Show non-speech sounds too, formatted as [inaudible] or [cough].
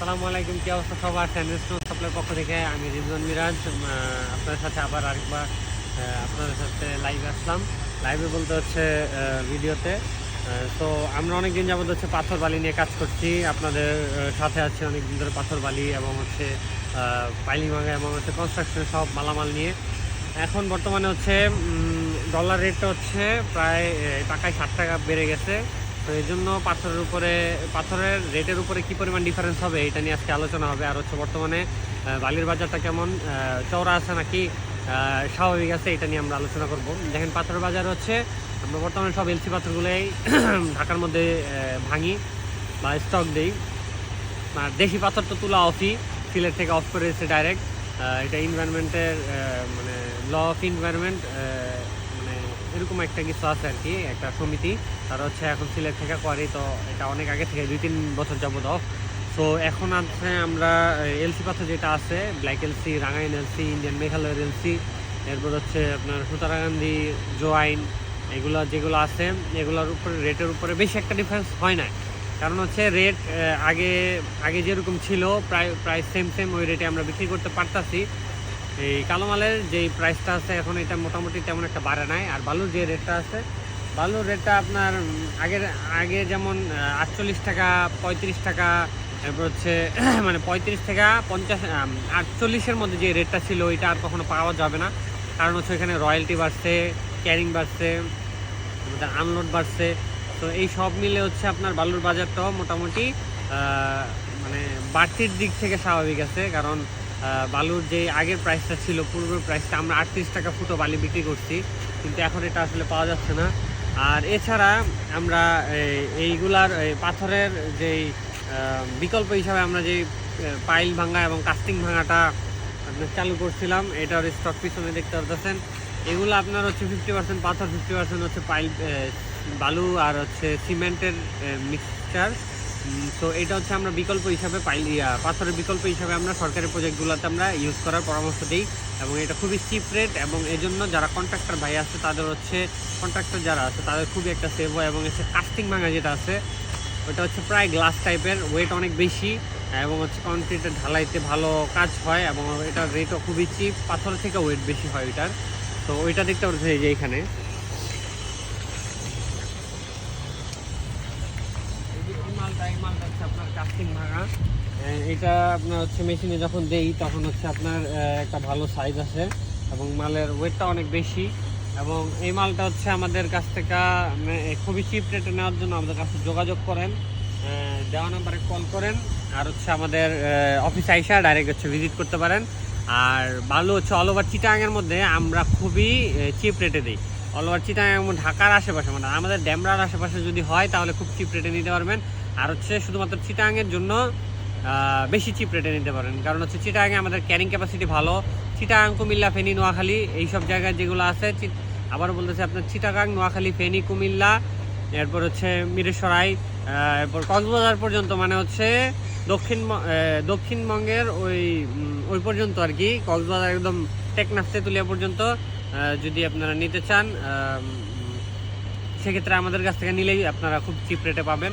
আসসালামু আলাইকুম, কি অবস্থা সবার? স্যান্ডউইচ সাপ্লাই পক্ষ থেকে আমি রিজওয়ান মিরাজ আপনাদের সাথে আবার আরেকবার আপনাদের সাথে লাইভে আসলাম। লাইভে বলতে হচ্ছে ভিডিওতে। তো আমরা অনেক দিন যাবত হচ্ছে পাথর বালি নিয়ে কাজ করছি। আপনাদের সাথে আছে অনেক দিন ধরে পাথর বালি এবং হচ্ছে পাইলি মাঙ্গা এবং হচ্ছে কনস্ট্রাকশনের সব মালামাল নিয়ে। এখন বর্তমানে হচ্ছে ডলার রেটটা হচ্ছে প্রায় টাকায় ষাট টাকা বেড়ে গেছে। তো এই জন্য পাথরের উপরে, পাথরের রেটের উপরে কি পরিমাণ ডিফারেন্স হবে এটা নিয়ে আজকে আলোচনা হবে। আর হচ্ছে বর্তমানে বালির বাজারটা কেমন চওড়া আছে নাকি স্বাভাবিক আছে এটা নিয়ে আমরা আলোচনা করব। দেখেন পাথরের বাজার হচ্ছে, আমরা বর্তমানে সব এলসি পাথরগুলোই [clears throat] ঢাকার মধ্যে ভাঙি বা স্টক দেই। আর দেশি পাথর তো তোলা অফই সিলেট থেকে অফ করে এসেছে ডাইরেক্ট এটা এনভায়রনমেন্টের মানে ল অফ এনভায়রনমেন্ট মানে এরকম একটা কিছু আছে আর কি, একটা সমিতি। তারা হচ্ছে এখন সিলেট থেকে করে, তো এটা অনেক আগে থেকে, দুই তিন বছর যাবত। অফ তো এখন আছে আমরা এলসি পাথর যেটা আছে ব্ল্যাক এলসি রাঙাইন এলসি ইন্ডিয়ান মেঘালয়ের এলসি এরপর হচ্ছে আপনার সুতারাগান্ধি জোয়াইন, এগুলো যেগুলো আছে, এগুলোর উপরে রেটের উপরে বেশি একটা ডিফারেন্স হয় না কারণ হচ্ছে রেট আগে আগে যেরকম ছিল, প্রায় প্রায় সেম সেম ওই রেটে আমরা বিক্রি করতে পারতাছি। এই কালো মালের যেই প্রাইসটা আছে, এখন এটা মোটামুটি তেমন একটা বাড়ে নাই। আর বালুর যে রেটটা আছে, বালুর রেটটা আপনার আগের, আগে যেমন আটচল্লিশ টাকা, পঁয়ত্রিশ টাকা, এরপর হচ্ছে [clears throat] মানে পঁয়ত্রিশ টাকা পঞ্চাশ আটচল্লিশের মধ্যে যে রেটটা ছিল, ওইটা আর কখনো পাওয়া যাবে না। কারণ হচ্ছে এখানে রয়্যালটি বাড়ছে ক্যারিং বাড়ছে আনলোড বাড়ছে। তো এই সব মিলে হচ্ছে আপনার বালুর বাজারটাও মোটামুটি মানে বাড়তির দিক থেকে স্বাভাবিক আছে। কারণ বালুর যে আগের প্রাইসটা ছিল পূর্বের প্রাইসটা আমরা আটত্রিশ টাকা ফুটো বালি বিক্রি করছি কিন্তু এখন এটা আসলে পাওয়া যাচ্ছে না। আর এছাড়া আমরা এই- এইগুলার এই পাথরের আহ, বিকল্প হিসাবে আমরা যে পাইল ভাঙা এবং কাস্টিং ভাঙাটা চালু করছিলাম এটার স্টক পিছনে দেখতে পারতেছেন। এগুলো আপনার হচ্ছে ফিফটি পার্সেন্ট পাথর ফিফটি পার্সেন্ট হচ্ছে পাইল বালু আর হচ্ছে সিমেন্টের মিক্সচার তো এটা হচ্ছে আমরা বিকল্প হিসাবে পাইল পাথরের বিকল্প হিসাবে আমরা সরকারি প্রজেক্টগুলোতে আমরা ইউজ করার পরামর্শ দিই এবং এটা খুবই চিপ রেট এবং এজন্য যারা কন্ট্রাক্টর ভাই আছে, তাদের হচ্ছে কন্ট্রাক্টর যারা আছে, তাদের খুবই একটা সেভ হয় এবং হচ্ছে কাস্টিং ভাঙা যেটা আছে, ওটা হচ্ছে প্রায় গ্লাস টাইপের ওয়েট অনেক বেশি এবং হচ্ছে কনক্রিটের ঢালাইতে ভালো কাজ হয় এবং এটার রেটও খুবই চিপ পাথর থেকে ওয়েট বেশি হয় ওইটার তো ওইটা দেখতে পাচ্ছি এই যে এখানে। মালটা হচ্ছে আপনার কাস্টিং ভাঙা এটা আপনার হচ্ছে মেশিনে যখন দেই তখন হচ্ছে আপনার একটা ভালো সাইজ আছে এবং মালের ওয়েটটা অনেক বেশি এবং এই মালটা হচ্ছে আমাদের কাছ থেকে মানে, খুবই চিপ রেটে নেওয়ার জন্য আমাদের কাছে যোগাযোগ করেন দেওয়া নাম্বারে কল করেন আর হচ্ছে আমাদের অফিস আইসা ডাইরেক্ট হচ্ছে ভিজিট করতে পারেন। আর ভালো হচ্ছে অল ওভার চিটাঙের মধ্যে আমরা খুবই চিপ রেটে দিই। অল ওভার চিটাং এবং ঢাকার আশেপাশে মানে আমাদের ড্যামরার আশেপাশে যদি হয় তাহলে খুব চিপ রেটে নিতে পারবেন। আর হচ্ছে শুধুমাত্র চিটাঙের জন্য বেশি চিপ রেটে নিতে পারেন। কারণ হচ্ছে চিটাঙে আমাদের ক্যারিং ক্যাপাসিটি ভালো। চিটাং, কুমিল্লা, ফেনী, নোয়াখালী, এইসব জায়গায় যেগুলো আছে আবার বলতেছে আপনার চিটাগাং, নোয়াখালী, ফেনী, কুমিল্লা, এরপর হচ্ছে মিরেশ্বরাই এরপর কক্সবাজার পর্যন্ত মানে হচ্ছে দক্ষিণ দক্ষিণবঙ্গের ওই ওই পর্যন্ত আর কি। কক্সবাজার একদম টেকনাফ, তেঁতুলিয়া পর্যন্ত যদি আপনারা নিতে চান সেক্ষেত্রে আমাদের কাছ থেকে নিলেই আপনারা খুব চিপ রেটে পাবেন।